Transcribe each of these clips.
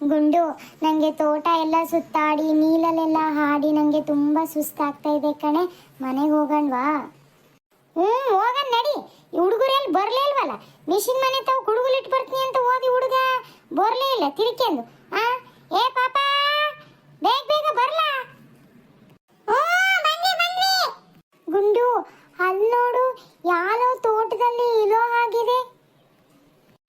ಗುಂಡು ನನಗೆ ತೋಟ ಎಲ್ಲ ಸುತ್ತಾಡಿ ನೀಲಲ್ಲೆಲ್ಲ ಹಾಡಿ ನನಗೆ ತುಂಬ ಸುಸ್ತಾಗ್ತಾ ಇದೆ ಕಣೆ. ಮನೆಗೆ ಹೋಗಣ್ವಾ? ಹ್ಞೂ ಹೋಗನ್ ನಡಿ. ಹುಡುಗರಲ್ಲಿ ಬರ್ಲೇ ಇಲ್ವಲ್ಲ? ಮಿಷಿನ್ ಮನೆ ತಾವು ಕುಡುಗುಲಿಟ್ಟು ಬರ್ತೀನಿ ಅಂತ ಓದಿ ಹುಡುಗ ಬರ್ಲೇ ಇಲ್ಲ ತಿರ್ಕೆಂದು ಆ, ಏ ಪಾಪ, ಬೇಗ ಬೇಗ ಬರ್ಲಾ ಗುಂಡು ಅಲ್ಲಿ ನೋಡು ಯಾರೋ ತೋಟದಲ್ಲಿ ಇರೋ ಹಾಗಿದೆ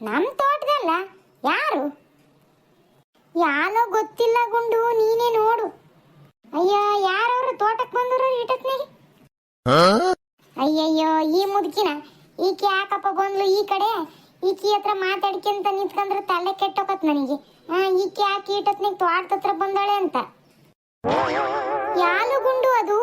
ನಮ್ಮ ತೋಟದಲ್ಲ ಯಾರು ಯಾರೋ ಗೊತ್ತಿಲ್ಲ ಗುಂಡು ನೀನೇ ನೋಡು ಅಯ್ಯ ಯಾರವ್ರು ತೋಟಕ್ಕೆ ಬಂದರು ಇಟತ್ನಿಗೆ ಅಯ್ಯಯ್ಯೋ ಈ ಮುದುಕಿನ ಈಕೆ ಯಾಕಪ್ಪ ಬಂದ್ಲು ಈ ಕಡೆ? ಈಕಿ ಹತ್ರ ಮಾತಾಡ್ಕೊಂತ ನಿಂತ್ಕೊಂಡ್ರೆ ತಲೆ ಕೆಟ್ಟೋಕತ್ ನನಗೆ. ಆ, ಈಕೆ ಯಾಕೆ ಈಟತ್ನಿಗೆ ತೋಟದ ಹತ್ರ ಬಂದಾಳೆ ಅಂತ. ಯಾಲು ಗುಂಡು ಅದು?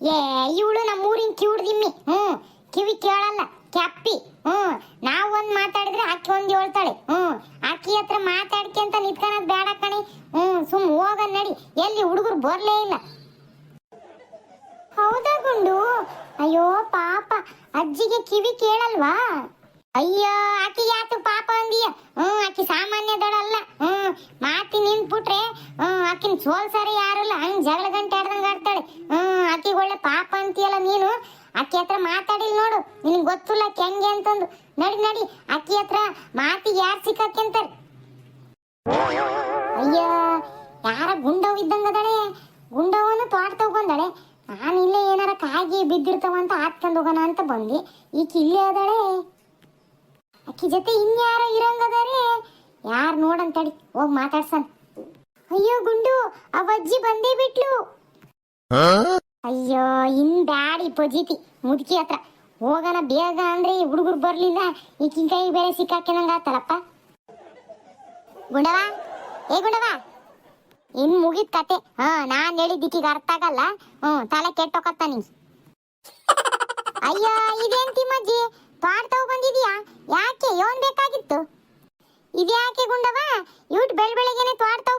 ಏ ಇವಳು ನಮ್ಮೂರಿನ ಕಿವುಡ್ದಿಮ್ಮಿ ಹ್ಮ್ ಕಿವಿ ಕೇಳಲ್ಲ ಕ್ಯಾಪ್ಪಿ. ಹ್ಮ್ ನಾವು ಒಂದು ಮಾತಾಡಿದ್ರೆ ಆಕೆ ಒಂದು ಹೇಳ್ತಾಳೆ. ಹ್ಮ್ ಆಕಿ ಹತ್ರ ಮಾತಾಡ್ಕೊಂತ ನಿಂತ್ಕೊಳದ್ ಬೇಡ ಕಣಿ. ಹ್ಮ್ ಸುಮ್ಮ ಹೋಗ ನಡಿ. ಎಲ್ಲಿ ಹುಡುಗರು ಬರಲೇ ಇಲ್ಲ. ಹೌದಾ ಅಯ್ಯೋ, ಪಾಪ. ಅಜ್ಜಿಗೆ ಕಿವಿ ಕೇಳಲ್ವಾ? ಅಯ್ಯೋ, ಆಕಿ ಯಾತು ಪಾಪ ಅಂದಿಯ? ಹ್ಮ್ ಆಕಿ ಸಾಮಾನ್ಯದಳಲ್ಲ. ಹ್ಮ್ ಮಾತಿ ನಿಂತ್ಬಿಟ್ರೆ ಹ್ಮ್ ಆಕಿನ ಸೋಲ್ಸಾರಿ ಯಾರಲ್ಲ. ಹಂಗ್ ಜಗಳ ಗಂಟೆ ಆಡ್ದಂಗ ಆಡ್ತಾಳೆ. ಹ್ಮ್ ಆಕಿಗೆ ಒಳ್ಳೆ ಪಾಪ ಅಂತೀಯಲ್ಲ ನೀನು? ಆಕಿ ಹತ್ರ ಮಾತಾಡಿಲ್ ನೋಡು. ನಿನಗೆ ಗೊತ್ತಿಲ್ಲ ಆಕಿ ಹೆಂಗೆ ಅಂತಂದು. ನಡಿ ನಡಿ. ಆಕಿ ಹತ್ರ ಮಾತಿಗೆ ಯಾರು ಸಿಕ್ಕಾಕ್ಯಂತಾರೆ ಅಯ್ಯ, ಯಾರ ಗುಂಡವ್ ಇದ್ದಂಗದಳೆ ಗುಂಡವನು ತೋಟ ತಗೊಂಡಳೆ ನಾನು ಇಲ್ಲೇ ಏನಾರ ಕಾಗಿ ಬಿದ್ದಿರ್ತಾವ ಅಂತ ಹಾಕ್ಕೊಂಡು ಹೋಗೋಣ ಅಂತ ಬಂದಿ ಈ ಇಲ್ಲೇ ಅದಾಳೆ. ಅಕ್ಕಿ ಜೊತೆ ಇನ್ಯಾರ ಇರಂಗದಾರೆ ಯಾರು ನೋಡಂತಡಿ ಹೋಗಿ ಮಾತಾಡ್ಸನ್. ಅಯ್ಯೋ ಗುಂಡು, ಆ ಅಜ್ಜಿ ಬಂದೇ ಬಿಟ್ಲು. ಅಯ್ಯೋ, ಇನ್ ಬ್ಯಾಡಿ ಪಜಿತಿ. ಮುದುಕಿ ಹತ್ರ. ಹೋಗೋಣ, ಬೇಗ ಅಂದ್ರೆ ಹುಡುಗರು ಬರ್ಲಿಲ್ಲ. ಈ ಕಿಂಕಾಯಿ ಬೇರೆ ಸಿಕ್ಕಾಕಿನಂಗ ಆತಲಪ್ಪ ಗುಂಡವ ಏ ಗುಂಡವ ಇನ್ ಮುಗಿತ್ ಕತೆ. ಹಾ, ನಾನ್ ಹೇಳಿದ್ದಕ್ಕೀಗ ಅರ್ಥ ಆಗಲ್ಲ. ಹ್ಮ್, ತಲೆ ಕೆಟ್ಟೋಕತ್ತ ನಿಂಗೆ ಅಯ್ಯೋ, ಇದೇನ್ ತಿಮ್ಮಜ್ಜಿ? ತೋಟ ತಗೋ ಬಂದಿದ್ಯಾ? ಯಾಕೆ ಯೋನ್ ಬೇಕಾಗಿತ್ತು? ಇದ್ಯಾಕೆ ಗುಂಡವ? ಇವ್ಟ್ ಬೆಳ್ ಬೆಳಗ್ಗೆನೆ ತೋಟ ತಗೋ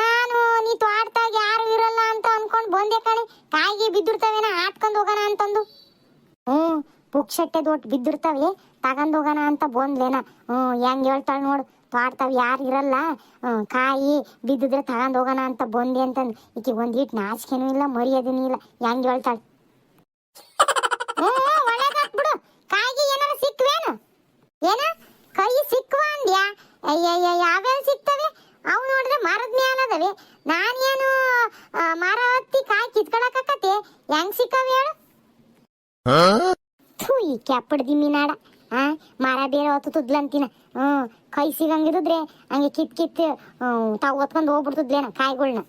ನಾನು, ನೀ ತ್ವಾಡ್ತಾಗ ಯಾರು ಇರಲ್ಲ ಅಂತ ಅನ್ಕೊಂಡ್ ಬಂದೆ ಕಣೆ. ಕಾಯಿಗೆ ಬಿದ್ದಿರ್ತಾವೇನ ಹಾಟ್ಕೊಂಡ್ ಹೋಗೋಣ ಅಂತಂದು. ಹ್ಮ್ ಪುಕ್ಷಟ್ಟೆ ದೊಡ್ಡ ಬಿದ್ದಿರ್ತಾವೆ, ತಗೊಂಡ್ ಹೋಗೋಣ ಅಂತ ಬಂದ್ಲೇನ. ಹ್ಮ್ ಹೆಂಗ್ ಹೇಳ್ತಾಳ ನೋಡು ತ್ವಾಡ್ತಾವ್ ಯಾರು ಇರಲ್ಲ. ಹ್ಮ್ ಕಾಯಿ ಬಿದ್ದಿದ್ರೆ ತಗೊಂಡ್ ಹೋಗೋಣ ಅಂತ ಬಂದೆ ಅಂತಂದು. ಈಕೆ ಒಂದೀಟ್ ನಾಚಿಕೆನೂ ಇಲ್ಲ, ಮರ್ಯಾದೆನೂ ಇಲ್ಲ. ಹೆಂಗ್ ಹೇಳ್ತಾಳೆ ಹ್ಮ್ ಒಳ್ಳೇದಾತ್ ಬಿಡು ಕಾಯಿಗೆ ಏನಾರ ಸಿಕ್ವೇನು ಏನ? ಕೈ ಸಿಕ್ವ ಅಂದ್ಯಾ? ಅಯ್ಯಯ್ಯ ಯಾವ್ಯಾವ ಸಿಗ್ತವೆ? ಅವು ನೋಡಿದ್ರೆ ಮರದ ಮ್ಯಾಲ ಅದಾವೆ. ನಾನೇನು ಮರ ಹತ್ತಿ ಕಾಯಿ ಕಿತ್ಕೊಳಕತ್ತೆ ಹೆಂಗ್ ಸಿಕ್ಕವ ಹೇಳು? ಥೂ ಈ ಕ್ಯಾಪಡ್ ದಿಮ್ಮಿನಾಡ ಆ ಮರ ಬೇರೆ ಹೊತ್ತುದ್ಲಂತಿನ ಹ್ಮ್ ಕೈ ಸಿಗಂಗಿದ್ರೆ ಹಂಗೆ ಕಿತ್ ಕಿತ್ ತಾವು ಹೊತ್ಕೊಂಡು ಹೋಗ್ಬಿಡ್ತದ್ಲೇನ ಕಾಯಿಗಳ್ನ.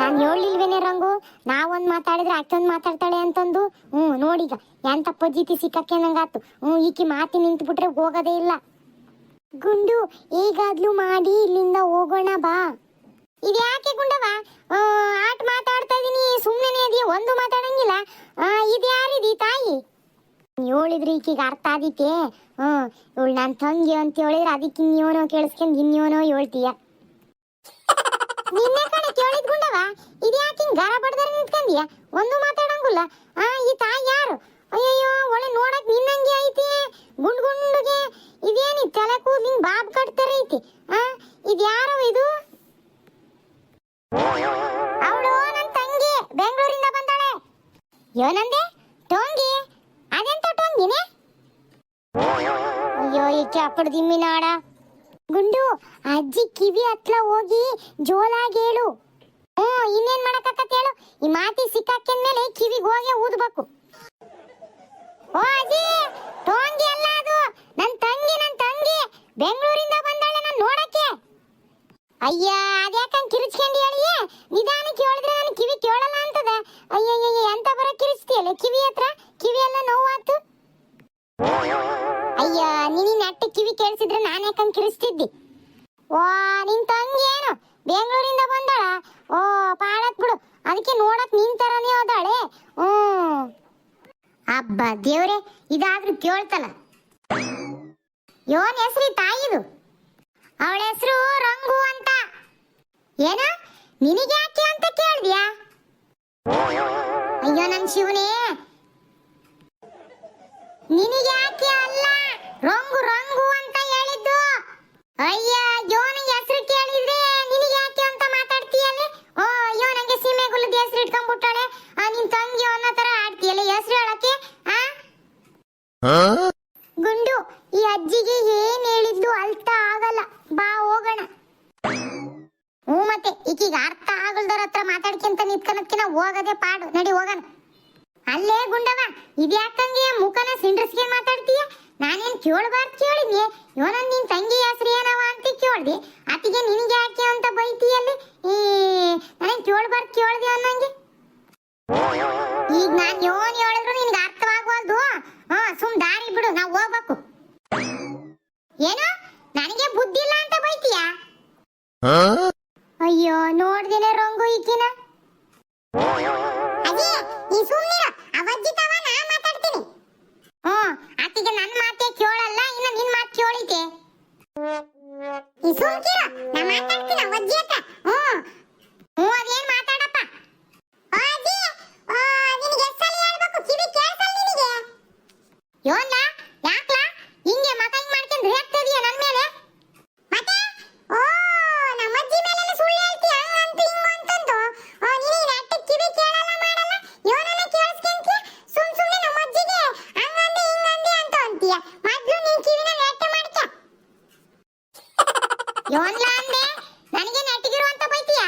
ನಾನು ಹೇಳಿಲ್ವೇನೆ ರಂಗು? ನಾವೊಂದ್ ಮಾತಾಡಿದ್ರೆ ಅಕ್ಕೊಂದ್ ಮಾತಾಡ್ತಾಳೆ ಅಂತಂದು? ಹ್ಮ್ ನೋಡೀಗ ಎಂತ ಪಜ್ಜಿತಿ ಸಿಕ್ಕಕ್ಕೆ ನಂಗಾತು? ಹ್ಮ್ ಈಕಿ ಮಾತಿ ನಿಂತ್ಬಿಟ್ರೆ ಹೋಗೋದೇ ಇಲ್ಲ. ಗುಂಡು ಈಗಾದ್ಲೂ ಮಾಡಿ ಇಲ್ಲಿಂದ ಹೋಗೋಣ ಬಾ. ಇದು ಯಾಕೆ ಗುಂಡವ ಆಟ ಮಾತಾಡ್ತಾ ಇದೀನಿ ಸುಮ್ಮನೆ ಅದಿ ಒಂದು ಮಾತಾಡಂಗಿಲ್ಲ. ಆ, ಇದ್ಯಾರಿದಿ ತಾಯಿ? ಹೇಳಿದ್ರಿ ಈಕಿಗೆ ಅರ್ಥ ಆದಿತ್ತೆ? ಹ್ಮ್ ಇವಳು ನನ್ನ ತಂಗಿ ಅಂತ ಹೇಳಿದ್ರೆ ಅದಕ್ಕೆ ಇನ್ಯೋನೋ ಕೇಳಿಸ್ಕೊಂಡು ಇನ್ಯೋನೋ ಹೇಳ್ತೀಯ. ನಿನ್ನೆ ಕೇಳಿದ್ ಗುಂಡವ ಹಿಂಗ್ ಗರ ಬಡ್ದಾರ ನಿಂತ್ಕಂದಿಯ? ಒಂದು ಮಾತಾಡಂಗಿಲ್ಲ. ಆ, ಈ ತಾಯಿ ಯಾರು? ಅಯ್ಯಯ್ಯೋ ಒಳ್ಳೆ ನೋಡಕ್ ನಿನ್ನಂಗೆ ಐತಿ? ಗುಂಡ್ ಗುಂಡುಗೆ. ಇದೇನಿ ತಲೆ ಕೂದ್ ಹಿಂಗ್ ಬಾಬ್ ಕಟ್ತಾರ ಐತಿ? ಆ ಇದ್ಯಾರೋ ಇದು? ಅವಳು ನನ್ನ ತಂಗಿ, ಬೆಂಗಳೂರಿಂದ ಬಂದಾಳೆ. ಏನಂದೆ ಟೋಂಗಿ. ಅದೆಂತ ಟೋಂಗಿನೇ? ಅಯ್ಯೋ ಈ ಚಾಪಡ್ ದಿಮ್ಮಿನಾಡ ಗುಂಡು, ಅಜ್ಜಿ ಕಿವಿ ಹತ್ಲ ಹೋಗಿ ಜೋಲಾಗಿ ಹೇಳು. ಹ್ಞೂ, ಇನ್ನೇನ್ ಮಾಡಕ್ಕಾಕತ್ ಹೇಳು. ಈ ಮಾತಿ ಸಿಕ್ಕಾಕಿದ್ಮೇಲೆ ಕಿವಿಗೆ ಹೋಗಿ ಊದ್ಬೇಕು. ಓ, ಅಜ್ಜಿ, ಟೋಂಗಿ ಅಲ್ಲ ಅದು. ನನ್ನ ತಂಗಿ ನನ್ನ ತಂಗಿ. ಬೆಂಗಳೂರಿಂದ ಬಂದಾಳೆ ನಾನು ನೋಡಕ್ಕೆ. ಅಯ್ಯ ಅದ್ಯಾಕಂಗ್ ಕಿರಿಚ್ಕೊಂಡು ಹೇಳಿಯೇ ನಿಧಾನಕ್ಕೆ ಹೇಳಿದ್ರೆ ನಾನು ಕಿವಿ ಕೇಳಲ್ಲ ಅಂತದ. ಅಯ್ಯಯ್ಯ ಎಂತ ಬರ ಕಿರಿಚ್ತೀಯಲ್ಲ? ಕಿವಿ ಹತ್ರ? ಕಿವಿ ಎಲ್ಲ ನೋವಾತು? ಅಯ್ಯ ನೀನ್ ನೆಟ್ಟ ಕಿವಿ ಕೇಳಿಸಿದ್ರೆ ನಾನು ಯಾಕಂಗ್ ಕಿರಿಸ್ತಿದ್ದಿ? ಓ, ನಿನ್ ತಂಗಿ ಏನು? ಬೆಂಗಳೂರಿಂದ ಬಂದಾಳ? ಓ ಪಾಡತ್ ಬಿಡು. ಅದಕ್ಕೆ ನೋಡಕ್ ನಿನ್ ತರನೇ ಹೋದಾಳೆ ಹ್ಮ್. ಅಬ್ಬ, ದೇವ್ರೆ, ಇದಾದ್ರೂ ಕೇಳ್ತಲ್ಲ. ಯೋನ್ ಹೆಸ್ರಿ ತಾಯಿದು? ಅವಳ ಹೆಸರು ರಂಗು ಅಂತ. ಏನ? ನಿನಗೆ ಯಾಕೆ ಅಂತ ಕೇಳಿದ್ಯಾ? ಅಯ್ಯೋ, ನನ್ ಶಿವನೇ. ನಿನಗೆ ಯಾಕೆ ಅಲ್ಲ? ರಂಗು ರಂಗು ಅಂತ ಹೇಳಿದ್ದು. ಅಯ್ಯ ಯೋನ ಹೆಸರು ಕೇಳಿದ್ರೆ ನಿನಗೆ ಯಾಕೆ ಅಂತ ಮಾತಾಡ್ತೀಯಲ್ಲಿ? ಓ ಅಯ್ಯೋ ನಂಗೆ ಸೀಮೆ ಗುಲ್ಲದ ಹೆಸರು ಇಟ್ಕೊಂಡ್ಬಿಟ್ಟಾಳೆ. ನಿನ್ ತಂಗಿ ಅನ್ನೋ ತರ ಆಡ್ತೀಯಲ್ಲ ಹೆಸರು ಹೇಳಕ್ಕೆ? ಆ? ಗುಂಡು ಈ ಅಜ್ಜಿಗೆ ಏನ್ ಹೇಳಿದ್ದು ಅರ್ಥ ಆಗಲ್ಲ. ಬಾ ಹೋಗೋಣ. ಹ್ಞೂ ಮತ್ತೆ ಈಗೀಗ ಅರ್ಥ ಆಗಲ್ದವ್ರ ಹತ್ರ ಮಾತಾಡ್ಕೊಂತ ನಿಂತ್ಕೊಳಕ್ಕಿನ ಹೋಗದೆ ಪಾಡು. ನಡಿ ಹೋಗೋಣ. ಅಲ್ಲೇ ಗುಂಡವ ಇದ್ಯಾಕಂಗೆ ಮುಖನ ಸಿಂಡ್ರಸ್ಗೆ ಮಾತಾಡ್ತೀಯ? ನಾನೇನ್ ಕೇಳಬಾರ್ದು ಕೇಳಿದ್ನಿ. ಇವನೊಂದ್ ನಿನ್ ತಂಗಿ ಹೆಸರು ಏನವ ಅಂತ ಕೇಳ್ದೆ. ಅತಿಗೆ ನಿನಗೆ ಯಾಕೆ ಅಂತ ಬೈತಿಯಲ್ಲಿ? ಈ ನಾನೇನ್ ಕೇಳಬಾರ್ದು ಕೇಳಿದೆ ಅನ್ನಂಗೆ. ಈಗ ನಾನ್ ಯೋನ್ ಹೇಳಿದ್ರು ನಿನಗೆ ಅರ್ಥವಾಗವಲ್ದು ಹಾ, ಸುಮ್ ದಾರಿ ಬಿಡು, ನಾವ್ ಹೋಗ್ಬೇಕು. ಏನು? ನನಗೆ ಬುದ್ಧಿ ಇಲ್ಲ ಅಂತ ಬೈತೀಯ? ನಮ್ಮ ಅಜ್ಜಿ ಮೇಲೆ ಸುಳ್ಳು ಹೇಳ್ತೀಯ ಹಂಗಂತ ಹಿಂಗ ಅಂತಂದು ಓ ನೀನು ನೆಟ್ಟ ಕಿವಿ ಕೇಳಲ್ಲ ಮಾಡಲ್ಲ ಯೋನನ ಕೇಳಿಸ್ಕೊಂತೀಯ ಸುಮ್ ಸುಮ್ನೆ ನಮ್ಮ ಅಜ್ಜಿಗೆ ಹಂಗಂದೆ ಹಿಂಗಂದೆ ಅಂತ ಅಂತೀಯ ಮೊದ್ಲು ನೀನ್ ಕಿವಿನ ನೆಟ್ಟ ಮಾಡ್ಕ ಯೋನ್ಲ ಅಂದೆ ನನಗೆ ನೆಟ್ಟಿಗಿರು ಅಂತ ಬೈತೀಯ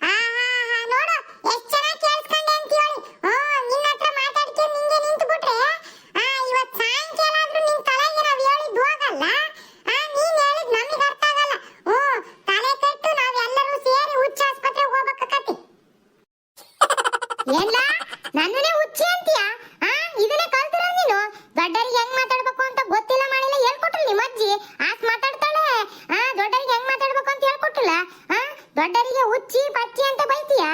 ಆ, ಆ, ಆ, ನೋಡು ಎಷ್ಟ್ ಚೆನ್ನಾಗ್ ಕೇಳಿಸ್ಕೊಂಡೆ ಅಂತ ಹೇಳಿ ಓ ನಿನ್ನ ಹತ್ರ ಮಾತಾಡ್ಕೊಂಡು ನಿಂಗೆ ನಿಂತು ಬಿಟ್ರೆ ಆ ಇವತ್ ಸಾಯಂಕಾಲ ಆದ್ರೂ ನಿನ್ ತಲೆಗೆ ನಾವ್ ಹೇಳಿದ್ ಹೋಗಲ್ಲ ಆ ನೀನ್ ಹೇಳಿದ್ ನಮಗೆ ಅರ್ಥ ಆಗಲ್ಲ ಹ್ಞೂ ತಲೆ ಕೆಟ್ಟು ನಾವ್ ಎಲ್ಲರೂ ಸೇರಿ ಹುಚ್ಚ ಆಸ್ಪತ್ರೆಗೆ ಹೋಗ್ಬೇಕಾಕತಿ ಎಲ್ಲ ನನ್ನನ್ನೇ ಹುಚ್ಚಿ ಅಂತೀಯ ಆ ಇದನ್ನೇ ಕಲ್ತಿರೋ ನೀನು ದೊಡ್ಡರಿಗೆ ಹೆಂಗ್ ಮಾತಾಡ್ಬೇಕು ಅಂತ ಗೊತ್ತಿಲ್ಲ ಮಾಡಿಲ್ಲ ಹೇಳ್ಕೊಟ್ರು ನಿಮ್ಮ ಅಜ್ಜಿ ಆಸ್ ಮಾತಾಡ್ತಾಳೆ ಆ ದೊಡ್ಡರಿಗೆ ಹೆಂಗ್ ಮಾತಾಡ್ಬೇಕು ಅಂತ ಹೇಳ್ಕೊಟ್ಟಿಲ್ಲ ಆ ದೊಡ್ಡರಿಗೆ ಹುಚ್ಚಿ ಪಚ್ಚಿ ಅಂತ ಬೈತೀಯ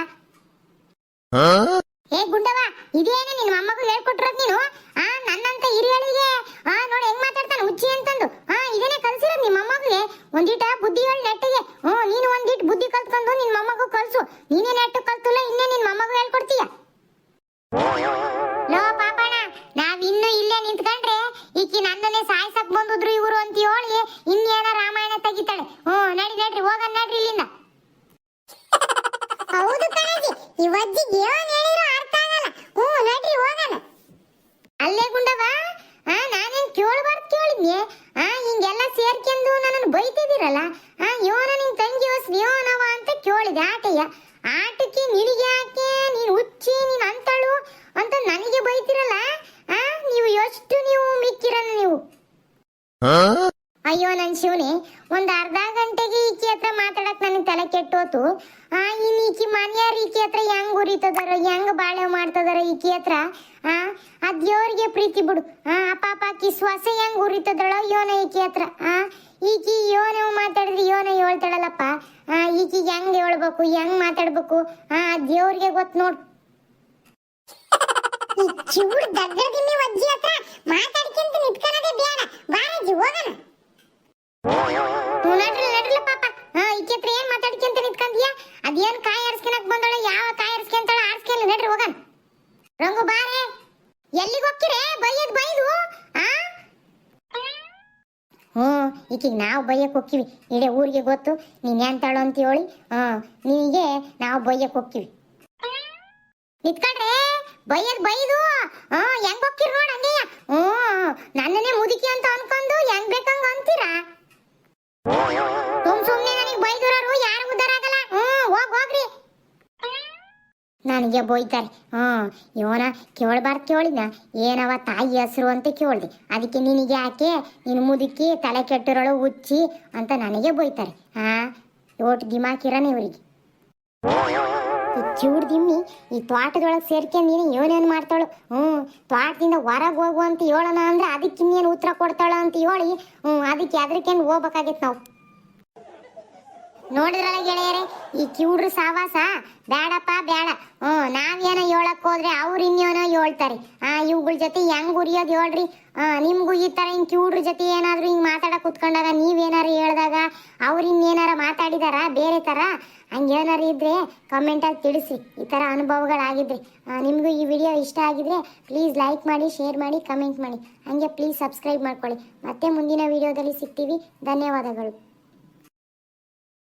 ಏ ಗುಂಡವ ಇದೇನು ನಿನ್ನ ಮೊಮ್ಮಗು ಹೇಳ್ಕೊಟ್ಟಿರೋದ್ ನೀನು ಆ ನನ್ನಂತ ಹಿರಿಯಳಿಗೆ ಆ ನೋಡಿ ಹೆಂಗ್ ಮಾತಾಡ್ತಾನೆ ಹುಚ್ಚಿ ಅಂತಂದು ಆ ಇದನ್ನೇ ಕಲ್ಸಿರೋದ್ ನಿಮ್ಮ ಮೊಮ್ಮಗುಗೆ ಒಂದಿಟ ಬುದ್ಧಿ ಹೇಳಿ ನೆಟ್ಟಿಗೆ ಹ್ಞೂ ನೀನು ಒಂದಿಟ್ ಬುದ್ಧಿ ಕಲ್ತ್ಕೊಂಡು ನಿನ್ನ ಮೊಮ್ಮಗು ಕಲ್ಸು ನೀನೇ ನೆಟ್ಟು ಕಲ್ತಿಲ್ಲ ಇನ್ನೇ ನಿನ್ನ ಮೊಮ್ಮಗು ಹೇಳ್ಕೊಡ್ತೀಯ ಲೋ ಪಾಪಣ್ಣ ನಾವ್ ಇನ್ನು ಇಲ್ಲೇ ನಿಂತ್ಕೊಂಡ್ರೆ ಈಕಿ ನನ್ನನ್ನೇ ಸಾಯ್ಸಕ್ ಬಂದಿದ್ರು ಇವರು ಅಂತ ಹೇಳಿ ಇನ್ನೇನ ರಾಮಾಯಣ ತೆಗಿತಾಳೆ ಹ್ಞೂ ನಡಿ ನಡ್ರಿ ನಡ್ರಿ ಇಲ್ಲಿಂದ. ಹೌದು ಕಣಜಿ ಈ ಅಜ್ಜಿಗೆ ಏನ್ ಹೇಳಿದ್ರು ಅರ್ಥ ಆಗಲ್ಲ. ಹ್ಞೂ ನಡ್ರಿ ಹೋಗೋಣ. ಅಲ್ಲೇ ಗುಂಡವ ಆ ನಾನೇನ್ ಕೇಳಬಾರ್ದು ಕೇಳಿದ್ನಿ? ಆ ಹಿಂಗೆಲ್ಲ ಸೇರ್ಕೊಂಡು ನನ್ನನ್ನು ಬೈತಿದ್ದೀರಲ್ಲ? ಆ ಯೋನ ನಿನ್ ತಂಗಿ ಹೊಸ ಯೋನವ ಅಂತ ಕೇಳಿದೆ ಆಟಯ್ಯ ಆಟಕ್ಕೆ ನಿನಗೆ ಯಾಕೆ? ನೀನು ಹುಚ್ಚಿ ನೀನ್ ಅಂತಳು ಅಂತ ನನಗೆ ಬೈತಿರಲ್ಲ? ಆ ನೀವು ಎಷ್ಟು ನೀವು ಮಿಕ್ಕಿರಲ್ಲ ನೀವು? ಅಯ್ಯೋ ನನ್ ಶಿವನಿ ಒಂದ್ ಅರ್ಧ ಗಂಟೆಗೆ ಈಕಿ ಹತ್ರ ಮಾತಾಡಕ್ ನನಗೆ ತಲೆ ಕೆಟ್ಟೋತು. ಆ, ಇನ್ ಈಕಿ ಮನ್ಯಾರ ಈಕಿ ಹತ್ರ ಹೆಂಗ್ ಉರಿತದಾರ, ಹೆಂಗ್ ಬಾಳೆ ಮಾಡ್ತದಾರ ಈಕಿ ಹತ್ರ, ಆ ಆ ದೇವ್ರಿಗೆ ಪ್ರೀತಿ ಬಿಡು. ಆ ಪಾಪ ಆಕಿ ಶ್ವಾಸ ಹೆಂಗ್ ಉರಿತದಳ, ಯೋನ ಈಕಿ ಹತ್ರ, ಆ. ಈಕಿ ಯೋನ ಮಾತಾಡಿದ್ರೆ ಯೋನ ಹೇಳ್ತಾಳಲ್ಲಪ್ಪ. ಆ, ಈಕಿಗೆ ಹೆಂಗ್ ಹೇಳ್ಬೇಕು, ಹೆಂಗ್ ಮಾತಾಡ್ಬೇಕು, ಆ ದೇವ್ರಿಗೆ ಗೊತ್ತು ನೋಡು. ಈ ಚಿಗುರು ದಗ್ಗದಿಮ್ಮಿ ಅಜ್ಜಿ ಹತ್ರ ಮಾತಾಡ್ಕೊಂತ ನಿಂತ್ಕೊಳ್ಳೋದೇ ಬೇಡ. ಬಾರಜ್ಜಿ ರಂಗು ಬಾರೆ, ಎಲ್ಲಿಗೆ ಹೋಗ್ತಿರೆ? ಬೈಯದ್ ಬೈದು, ಆ? ಹ್ಞೂ, ಈಕಿಗೆ ನಾವು ಬಯ್ಯಕ್ಕೆ ಹೋಗ್ತೀವಿ. ಇಡೀ ಊರಿಗೆ ಗೊತ್ತು, ನೀನ್ ಎಂತಾಳು ಅಂತ ಹೇಳಿ. ಹ್ಞೂ, ನಿನಗೆ ನಾವು ಬಯ್ಯಕ್ಕೆ ಹೋಗ್ತೀವಿ. ನಿತ್ಕೊಂಡ್ರೆ ಬೈಯದ್ ಬೈದು, ಹ್ಞೂ, ಹೆಂಗ್ ಹೋಗ್ತೀರಿ ನೋಡ ಹಂಗೆ. ಹ್ಞೂ, ನನ್ನನ್ನೇ ಮುದುಕಿ ಅಂತ ಅನ್ಕೊಂಡು ಹೆಂಗ್ ಬೇಕಂಗ ಅಂತೀರಾ ಸುಮ್ ಸುಮ್ನೆ ನನಗೆ ಬೈದಿರೋರು ಯಾರು ಉದ್ದಾರ ಆಗಲ್ಲ ಹ್ಮ್ ಹೋಗ್ ಹೋಗ್ರಿ ನನಗೆ ಬೈತಾರೆ ಹ್ಞೂ, ಇವನ ಕೇಳಬಾರ್ದು ಕೇಳಿದ್ನ ಏನವ ತಾಯಿ ಹೆಸರು ಅಂತ ಕೇಳ್ದೆ. ಅದಕ್ಕೆ ನಿನಗೆ ಯಾಕೆ ನೀನು ಮುದುಕಿ ತಲೆ ಕೆಟ್ಟಿರೋಳು ಉಚ್ಚಿ ಅಂತ ನನಗೆ ಬೈತಾರೆ. ಹಾ ಓಟ್ ದಿಮಾಕಿರನ ಇವರಿಗೆ. ಈ ಚೂಡ್ ದಿಮ್ಮಿ ಈ ತೋಟದೊಳಗೆ ಸೇರ್ಕೊಂಡು ನೀನು ಏನೇನು ಮಾಡ್ತಾಳು? ಹ್ಞೂ, ತೋಟದಿಂದ ಹೊರಗೆ ಹೋಗು ಅಂತ ಹೇಳೋಣ ಅಂದ್ರೆ ಅದಕ್ಕೆ ಇನ್ನೇನು ಉತ್ತರ ಕೊಡ್ತಾಳ ಅಂತ ಹೇಳಿ, ಹ್ಞೂ, ಅದಕ್ಕೆ ಎದ್ರಿಕೊಂಡು ಹೋಗ್ಬೇಕಾಗಿತ್ತು ನಾವು. ನೋಡಿದ್ರಲ್ಲ ಗೆಳೆಯರೇ ಈ ಕಿವುಡ್ರ ಸಾವಾಸ? ಬೇಡಪ್ಪ ಬೇಡ ಹ್ಞೂ ನಾವೇನೋ ಹೇಳಕ್ ಹೋದ್ರೆ ಅವ್ರು ಇನ್ನೇನೋ ಹೇಳ್ತಾರೆ. ಆ ಇವುಗಳ ಜೊತೆ ಹೆಂಗ್ ಉರಿಯೋದು ಹೇಳ್ರಿ? ಹಾಂ ನಿಮ್ಗೂ ಈ ತರ ಹಿಂಗೆ ಕಿವುಡ್ರ ಜೊತೆ ಏನಾದರೂ ಹಿಂಗೆ ಮಾತಾಡಕ್ ಕುತ್ಕೊಂಡಾಗ ನೀವೇನಾರು ಹೇಳ್ದಾಗ ಅವ್ರು ಇನ್ನೇನಾರ ಮಾತಾಡಿದಾರ? ಬೇರೆ ತರ? ಹಂಗೇನಾರು ಇದ್ರೆ ಕಮೆಂಟಾಗಿ ತಿಳಿಸಿ ಈ ಥರ ಅನುಭವಗಳಾಗಿದ್ರೆ. ಆ, ನಿಮಗೂ ಈ ವಿಡಿಯೋ ಇಷ್ಟ ಆಗಿದ್ರೆ ಪ್ಲೀಸ್ ಲೈಕ್ ಮಾಡಿ ಶೇರ್ ಮಾಡಿ ಕಮೆಂಟ್ ಮಾಡಿ. ಹಂಗೆ ಪ್ಲೀಸ್ ಸಬ್ಸ್ಕ್ರೈಬ್ ಮಾಡ್ಕೊಳ್ಳಿ. ಮತ್ತೆ ಮುಂದಿನ ವಿಡಿಯೋದಲ್ಲಿ ಸಿಗ್ತೀವಿ. ಧನ್ಯವಾದಗಳು.